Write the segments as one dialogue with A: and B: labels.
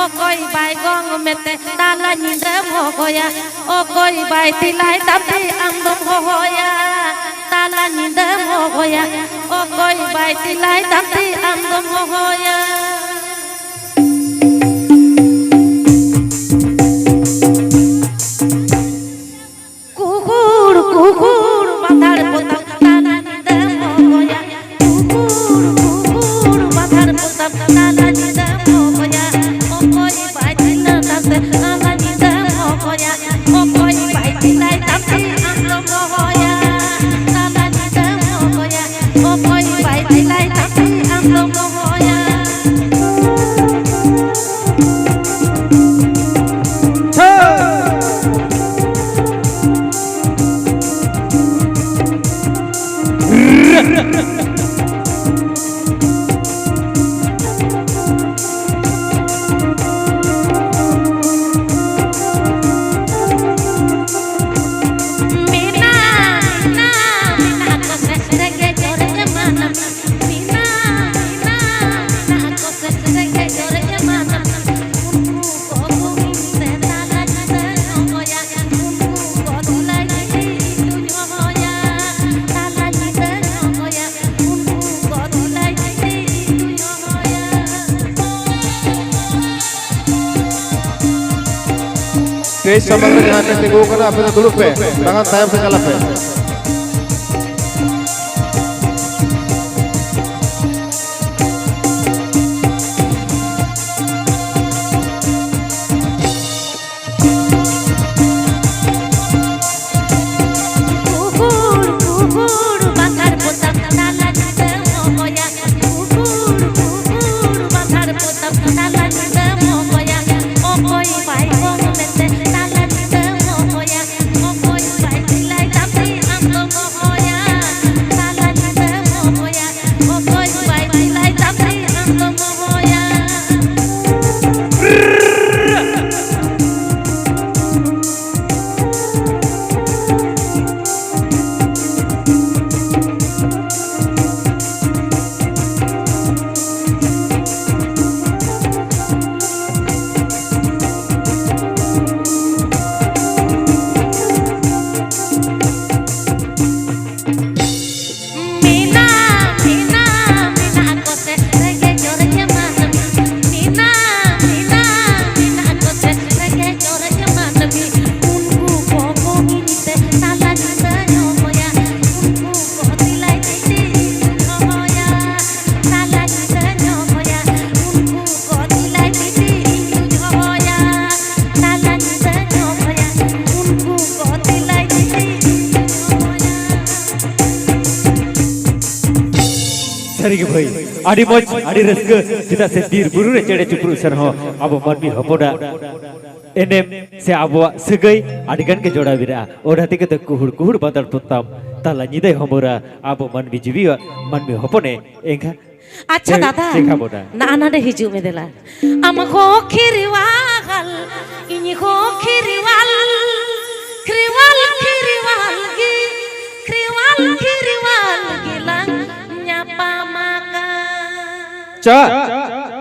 A: ও কই বাই গং মেতে তালা নিন্দে ভগয়া? ও কই বাই তিলাই তাতে আমদম ভগয়া? তালা নিন্দে ভগয়া। ও কই বাই তিলাই তাতে আমদম ভগয়া?
B: ඒ සම්බන්ධ ඥානයෙන් ගෝකන අපේ දුරුපේ නගන් සයම් සකලපේ
C: ᱟᱹᱰᱤ ᱢᱚᱡᱽ ᱟᱹᱰᱤ ᱨᱟᱹᱥᱠᱟᱹ ᱪᱮᱫᱟᱜ ᱥᱮ ᱵᱤᱨ ᱵᱩᱨᱩ ᱨᱮ ᱪᱮᱬᱮ ᱪᱩᱯᱨᱩ ᱥᱮᱱ ᱦᱚᱸ ᱟᱵᱚ ᱢᱟᱹᱱᱢᱤ ᱦᱚᱯᱚᱱᱟᱜ ᱮᱱᱮᱢ ᱥᱮ ᱟᱵᱚᱣᱟᱜ ᱥᱟᱹᱜᱟᱹᱭ ᱟᱹᱰᱤ ᱜᱟᱱ ᱜᱮ ᱡᱚᱲᱟᱣ ᱢᱮᱱᱟᱜᱼᱟ ᱚᱱᱟ ᱛᱮᱜᱮ ᱫᱚ ᱠᱩᱦᱩᱲ ᱠᱩᱦᱩᱲ ᱵᱟᱸᱫᱟᱲ ᱯᱚᱛᱟᱢ ᱛᱟᱞᱟ ᱧᱤᱫᱟᱹᱭ ᱦᱚᱢᱚᱨᱟ ᱟᱵᱚ ᱢᱟᱹᱱᱢᱤ ᱡᱤᱣᱤᱭᱟᱜ ᱢᱟᱹᱱᱢᱤ ᱦᱚᱯᱚᱱᱮ ᱮᱸᱜᱟ
A: আচ্ছা দাদা না না রে হিজু মেদেলা আমা খো খিরিওয়াল ইনি খো খিরিওয়াল
C: 加油！加！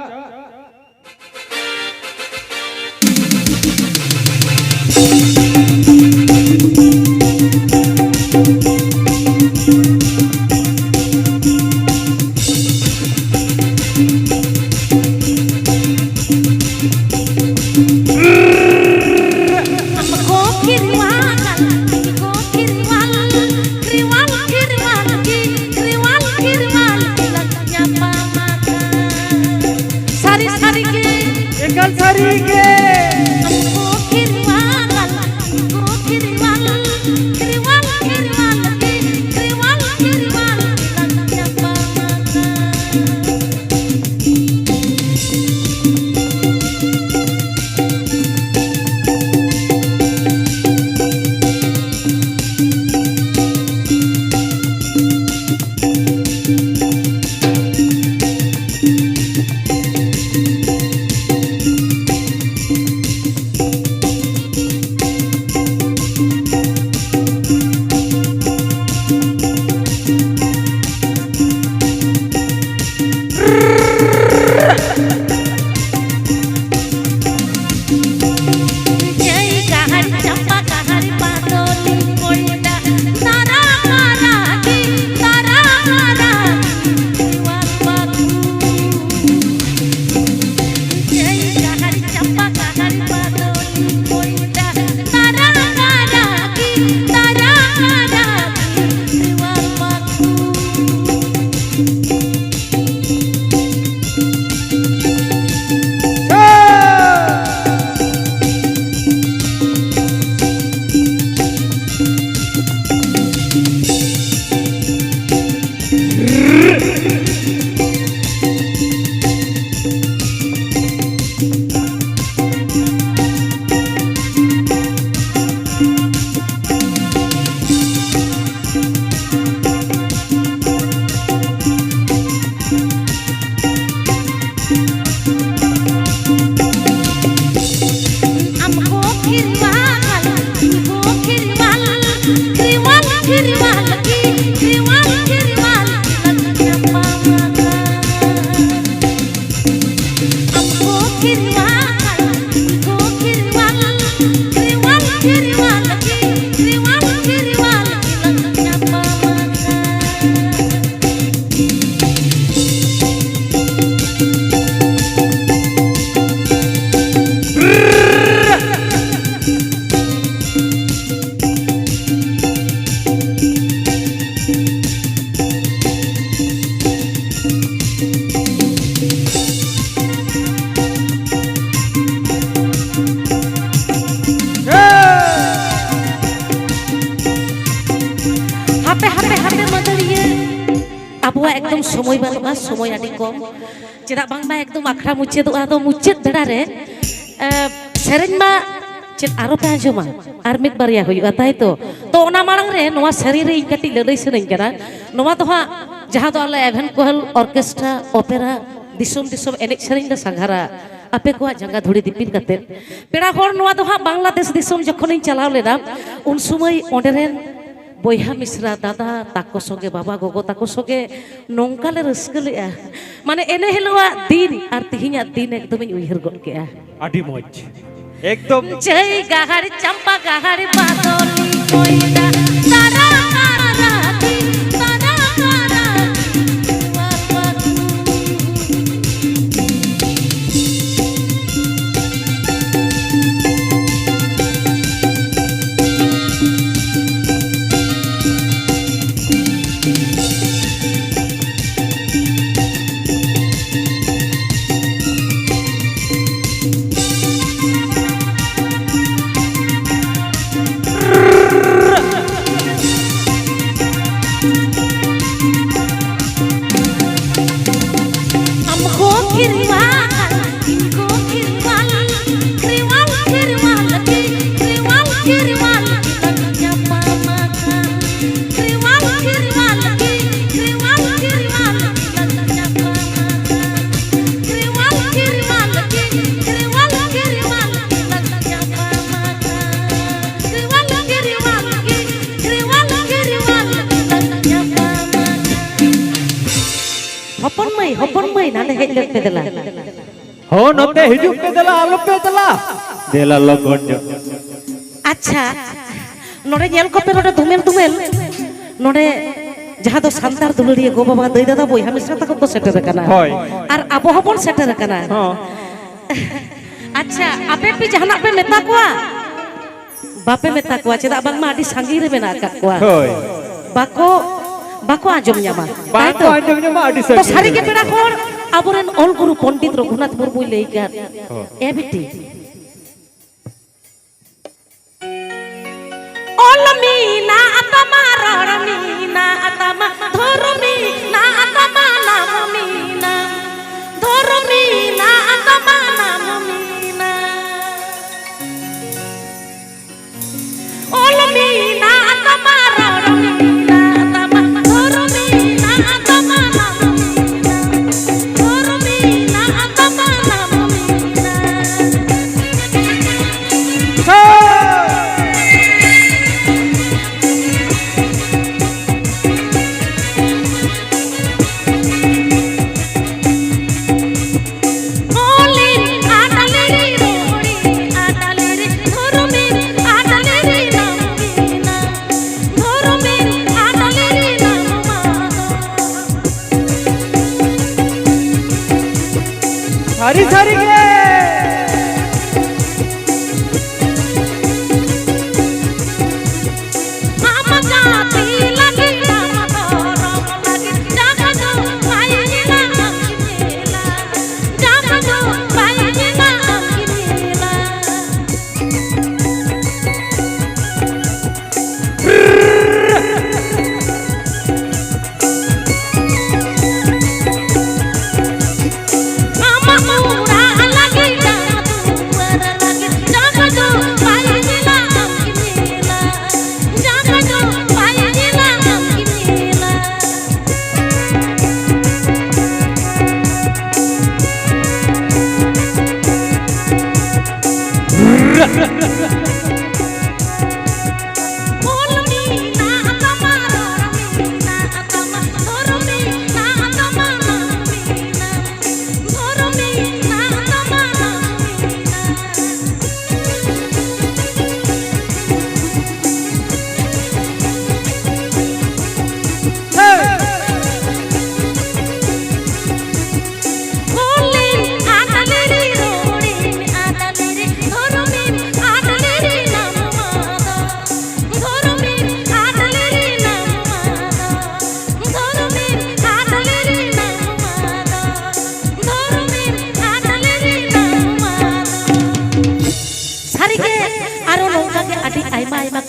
A: ᱟᱵᱚᱣᱟᱜ ᱮᱠᱫᱚᱢ ᱥᱚᱢᱚᱭ ᱵᱟᱹᱱᱩᱜᱼᱟ ᱥᱚᱢᱚᱭ ᱟᱹᱰᱤ ᱠᱚᱢ ᱪᱮᱫᱟᱜ ᱵᱟᱝᱢᱟ ᱮᱠᱫᱚᱢ ᱟᱠᱷᱲᱟ ᱢᱩᱪᱟᱹᱫᱚᱜᱼᱟ ᱟᱫᱚ ᱢᱩᱪᱟᱹᱫ ᱵᱮᱲᱟ ᱨᱮ ᱥᱮᱨᱮᱧ ᱢᱟ ᱪᱮᱫ ᱟᱨᱚ ᱯᱮ ᱟᱸᱡᱚᱢᱟ ᱟᱨ ᱢᱤᱫ ᱵᱟᱨᱭᱟ ᱦᱩᱭᱩᱜᱼᱟ ᱛᱟᱭ ᱛᱚ ᱛᱚ ᱚᱱᱟ ᱢᱟᱲᱟᱝ ᱨᱮ ᱱᱚᱣᱟ ᱥᱮᱨᱮᱧ ᱨᱮ ᱤᱧ ᱠᱟᱹᱴᱤᱡ ᱞᱟᱹᱞᱟᱹᱭ ᱥᱟᱱᱟᱧ ᱠᱟᱱᱟ ᱱᱚᱣᱟ ᱫᱚ ᱦᱟᱸᱜ ᱡᱟᱦᱟᱸ ᱫᱚ ᱟᱞᱮ ᱮᱵᱷᱮᱱ ᱠᱚᱦᱮᱞ ᱚᱨᱠᱮᱥᱴᱨᱟ ᱚᱯᱮᱨᱟ ᱫᱤᱥᱚᱢ ᱫᱤᱥᱚᱢ ᱮᱱᱮᱡ ᱥᱮᱨᱮᱧ ᱞᱮ ᱥᱟᱸᱜᱷᱟᱨᱟ ᱟᱯᱮ ᱠᱚᱣᱟᱜ ᱡᱟᱸᱜᱟ ᱫᱷᱩᱲᱤ ᱫᱤᱯᱤᱞ ᱠᱟᱛᱮᱫ ᱯᱮᱲᱟ ᱦᱚᱲ ᱱᱚᱣᱟ ᱫᱚ ᱦᱟᱸᱜ ᱵᱟᱝᱞᱟᱫᱮᱥ ᱫᱤᱥᱚᱢ ᱡᱚᱠᱷᱚᱱᱤᱧ ᱪᱟᱞᱟᱣ ᱞᱮᱱᱟ ᱩᱱ ᱥᱩᱢᱟᱹᱭ ᱚᱸᱰᱮ ᱨᱮᱱ বইহা মিশ্রা দাদা তাকো সঙ্গে বাবা গগো তাকো সঙ্গে নৌকালে রাস্কা মানে এনে হেলোয়া দিন আর তিহিনা দিন একদমই উইহার গদ কেয়া
C: আডি মজ একদম।
A: জয় গাহার চম্পা গাহার বাদলি কইরা
C: ও নতে হিজুক পেতলা আলো পেতলা দেলা লগঞ্জ
A: আচ্ছা ᱱᱚᱰᱮ ᱧᱮᱞ ᱠᱚᱯᱮ ᱱᱚᱰᱮ ᱫᱩᱢᱮᱞ ᱫᱩᱢᱮᱞ ᱱᱚᱰᱮ ᱡᱟᱦᱟᱸ ᱫᱚ ᱥᱟᱱᱛᱟᱲ ᱫᱩᱞᱟᱹᱲᱤᱭᱟᱹ ᱜᱚ ᱵᱟᱵᱟ ᱫᱟᱹᱭ ᱫᱟᱫᱟ ᱵᱚᱭᱦᱟ ᱢᱤᱥᱨᱟ ᱛᱟᱠᱚ ᱠᱚ ᱥᱮᱴᱮᱨ ᱟᱠᱟᱱᱟ
C: ᱦᱳᱭ
A: ᱟᱨ ᱟᱵᱚ ᱦᱚᱸᱵᱚᱱ ᱥᱮᱴᱮᱨ ᱟᱠᱟᱱᱟ ᱟᱪᱪᱷᱟ ᱟᱯᱮ ᱯᱮ ᱡᱟᱦᱟᱱᱟᱜ ᱯᱮ ᱢᱮᱛᱟ ᱠᱚᱣᱟ ᱵᱟᱯᱮ ᱢᱮᱛᱟ ᱠᱚᱣᱟ ᱪᱮᱫᱟᱜ ᱵᱟᱝᱢᱟ ᱟᱹᱰᱤ ᱥᱟᱺᱜᱤᱧ ᱨᱮ ᱢᱮᱱᱟᱜ ᱟᱠᱟᱫ ᱠᱚᱣᱟ
C: ᱦᱳᱭ
A: ᱵᱟᱠᱚ ᱵᱟᱠᱚ ᱟᱸᱡᱚᱢ ᱧᱟᱢᱟ ᱵᱟᱠᱚ
C: ᱟᱸᱡᱚᱢ ᱧᱟᱢᱟ ᱟᱹᱰᱤ ᱥᱟᱺᱜᱤᱧ ᱥᱟᱹᱨᱤᱜᱮ ᱯᱮᱲᱟ
A: ᱠᱚ আবরেন অলগুরু পণ্ডিত রঘুনাথ মুর্মুই লই এবিটি অলমি না আতমা রড় মিনা আতমা ধর মিনা আতমা নাম না ধর মিনা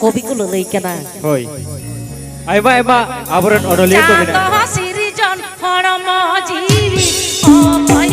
A: আইমা আইমা কবি কো লই কেনা
C: হই। আইবা আইবা আবরণ অনলিয়ে তো না
A: সিরিজন ও অভয়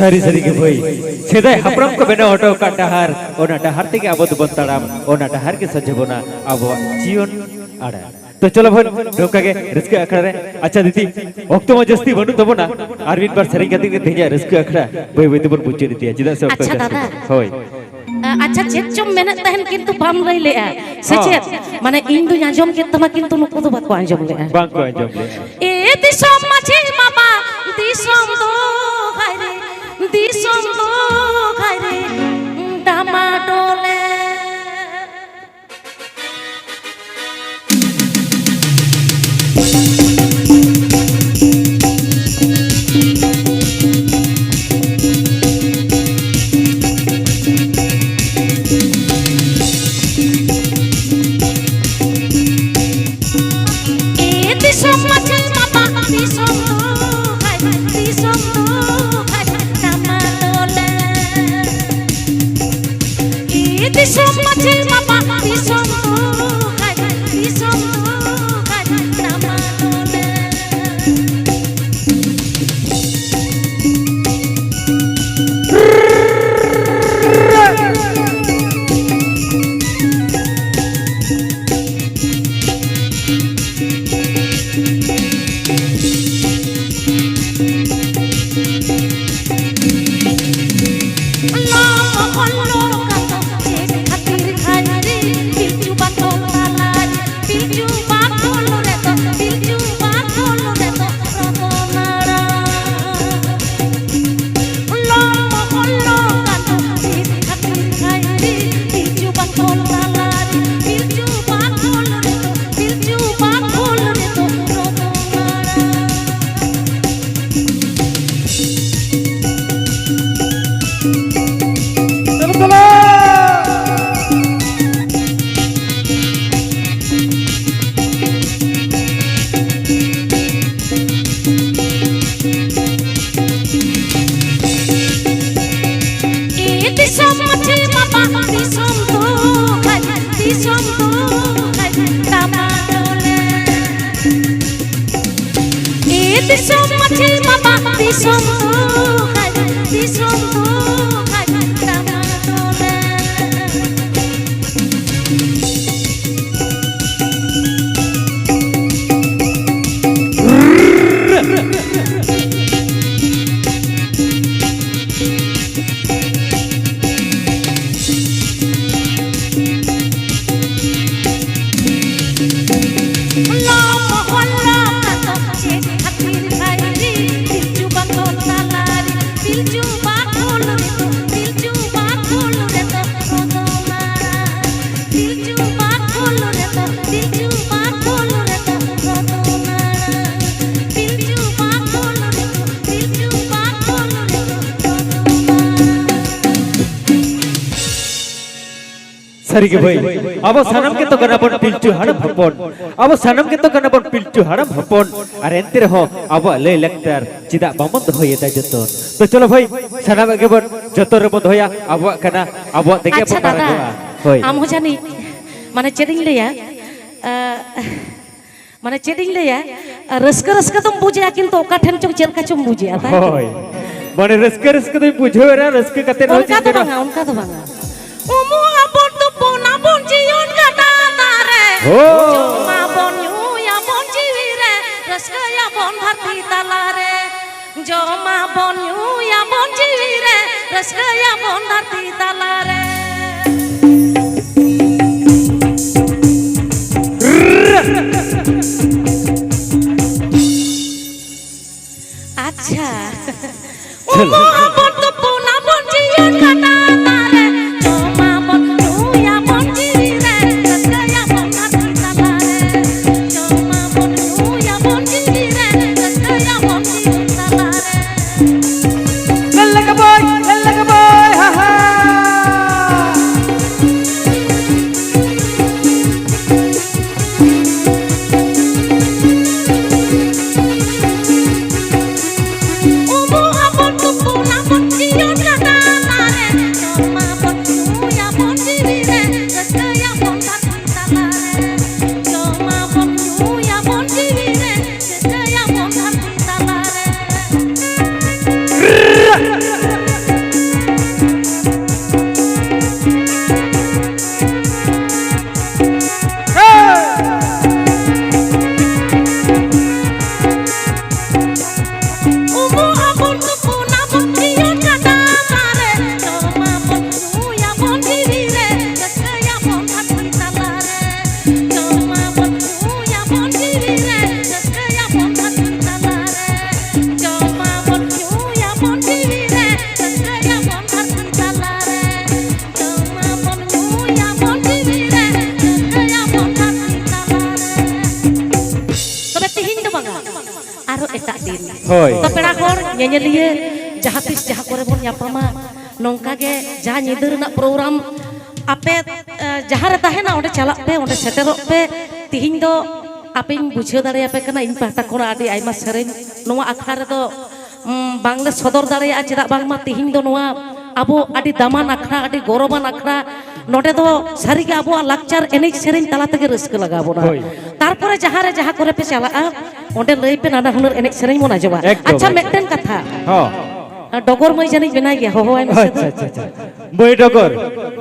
C: સારી સરીકે ભાઈ સેદાય હપરમ કો બેનો ઓટો કા ટહાર ઓના ટહાર તે કે આબોદ બંતાડામ ઓના ટહાર કે સજ્જબોના આબો જીવન આડા તો ચલો ભાઈ ઢોકાગે રિસ્ક અખડા રે અચ્છા દીદી ઓક્તો મજસ્તી બનુ તબો ના અરવિંદ પર સરી ગતિ કે ધેજા રિસ્ક અખડા ભાઈ વૈદ પર પૂછી દીધી જીદા સબ અચ્છા દાદા હોય
A: ᱟᱪᱪᱷᱟ ᱪᱮᱫ ᱪᱚᱢ ᱢᱮᱱᱮᱫ ᱛᱟᱦᱮᱱ ᱠᱤᱱᱛᱩ ᱵᱟᱢ ᱞᱟᱹᱭ ᱞᱮᱜᱼᱟ ᱥᱮ ᱪᱮᱫ ᱢᱟᱱᱮ ᱤᱧ ᱫᱩᱧ ᱟᱸᱡᱚᱢ ᱠᱮᱫ ᱛᱟᱢᱟ ᱠᱤᱱᱛᱩ ᱱᱩᱠᱩ ᱫᱚ ᱵᱟᱠᱚ ᱟᱸᱡᱚᱢ ᱞᱮᱜᱼᱟ
C: ᱵᱟᱠᱚ ᱟᱸᱡᱚᱢ ᱞᱮᱜᱼᱟ
A: ᱮ ᱫᱤᱥᱚᱢ ᱢᱟᱹᱡᱷᱤ ᱵᱟᱵᱟ ᱫᱤᱥᱚᱢ ᱫᱚ bendizo মা বাবা বিষম
C: ಸರಿಗೆ ಭೈ ಅವ ಸನಮ್ಗೆ ತಗೊಂಡ ಬನ್ ಪಿಲ್ಟು ಹಣ ಭಪನ್ ಅವ ಸನಮ್ಗೆ ತಗೊಂಡ ಬನ್ ಪಿಲ್ಟು ಹಣ ಭಪನ್ ಅರೆ ಎಂತಿರ ಹೋ ಅವ ಲೇ ಲೆಕ್ತಾರ್ ಚಿದ ಬಮನ್ ದೋಯ ದ ಜತೋ तो चलो ಭೈ ಸನಮ್ಗೆ ಬನ್ ಜತೋ ರೆ ಬನ್ ದೋಯ ಅವ ಕನ ಅವ ತೆಗೆ ಬನ್ ಪಾರ ಹೋಯ್
A: ಆಮ ಜಾನಿ মানে চেদিং লেয়া মানে চেদিং লেয়া রসকা রসকা তো বুঝে কিন্তু ওকা ঠেন চো চেল কাচো বুঝে তাই হয়
C: মানে রসকা রসকা তো বুঝে রে রসকা কাতে রসকা তো ভাঙা
A: উনকা তো ভাঙা ওমো আপ তারে ও! মা বন ইউয়া বন জীবি রে রাস্কা ইয়া বন ভাতি তালারে জমা বন ইউয়া বন জীবি রে বন ভাতি তালারে আচ্ছা। তো ᱡᱟᱦᱟᱸ ᱛᱤᱥ ᱡᱟᱦᱟᱸ ᱠᱚᱨᱮ ᱵᱚᱱ ᱧᱟᱯᱟᱢᱟ ᱱᱚᱝᱠᱟ ᱜᱮ ᱡᱟᱦᱟᱸ ᱧᱤᱫᱟᱹ ᱨᱮᱱᱟᱜ ᱯᱨᱳᱜᱨᱟᱢ ᱟᱯᱮ ᱡᱟᱦᱟᱸ ᱨᱮ ᱛᱟᱦᱮᱱᱟ ᱚᱸᱰᱮ ᱪᱟᱞᱟᱜ ᱯᱮ ᱚᱸᱰᱮ ᱥᱮᱴᱮᱨᱚᱜ ᱯᱮ ᱛᱤᱦᱤᱧ ᱫᱚ ᱟᱯᱮᱧ ᱵᱩᱡᱷᱟᱹᱣ ᱫᱟᱲᱮᱭᱟᱯᱮ ᱠᱟᱱᱟ ᱤᱧ ᱯᱟᱦᱴᱟ দাঁড়িয়ে ᱟᱹᱰᱤ ᱟᱭᱢᱟ ᱥᱮᱨᱮᱧ ᱱᱚᱣᱟ ᱟᱠᱷᱲᱟ ᱨᱮᱫᱚ ᱵᱟᱝᱞᱮ ᱥᱚᱫᱚᱨ ᱫᱟᱲᱮᱭᱟᱜᱼᱟ ᱪᱮᱫᱟᱜ ᱵᱟᱝᱢᱟ ᱛᱤᱦᱤᱧ ᱫᱚ দাঁড়িয়ে ᱟᱵᱚ ᱟᱹᱰᱤ ᱫᱟᱢᱟᱱ ᱟᱠᱷᱲᱟ ᱟᱹᱰᱤ ᱜᱚᱨᱚᱵᱟᱱ ᱟᱠᱷᱲᱟ ᱱᱚᱰᱮ ᱫᱚ ᱥᱟᱹᱨᱤᱜᱮ ᱟᱵᱚᱣᱟᱜ ᱞᱟᱠᱪᱟᱨ ᱮᱱᱮᱡ ᱥᱮᱨᱮᱧ ᱛᱟᱞᱟ ᱛᱮᱜᱮ ᱨᱟᱹᱥᱠᱟᱹ ᱞᱟᱜᱟᱣ ᱵᱚᱱᱟ ᱛᱟᱨᱯᱚᱨᱮ ᱡᱟᱦᱟᱸ ᱨᱮ ᱡᱟᱦᱟᱸ ᱠᱚᱨᱮ ᱯᱮ ᱪᱟᱞᱟᱜᱼᱟ ᱚᱸᱰᱮ ᱞᱟᱹᱭ ᱯᱮ ᱱᱟᱱᱟ ᱦᱩᱱᱟᱹᱨ ᱮᱱᱮᱡ ᱥᱮᱨᱮᱧ ᱵᱚᱱ ᱟᱸᱡᱚᱢᱟ ᱟᱪᱪᱷᱟ ᱢᱤᱫᱴᱮᱱ ᱠᱟᱛᱷᱟ ডগর মই জানি বেনা গিয়া হো হয় আচ্ছা
C: আচ্ছা বই ডগর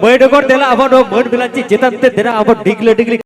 C: বই ডগর দেলা আবার মাঠ বিলাচ্ছি জেতাতে দেনা আবার ডিগলে ডিগলে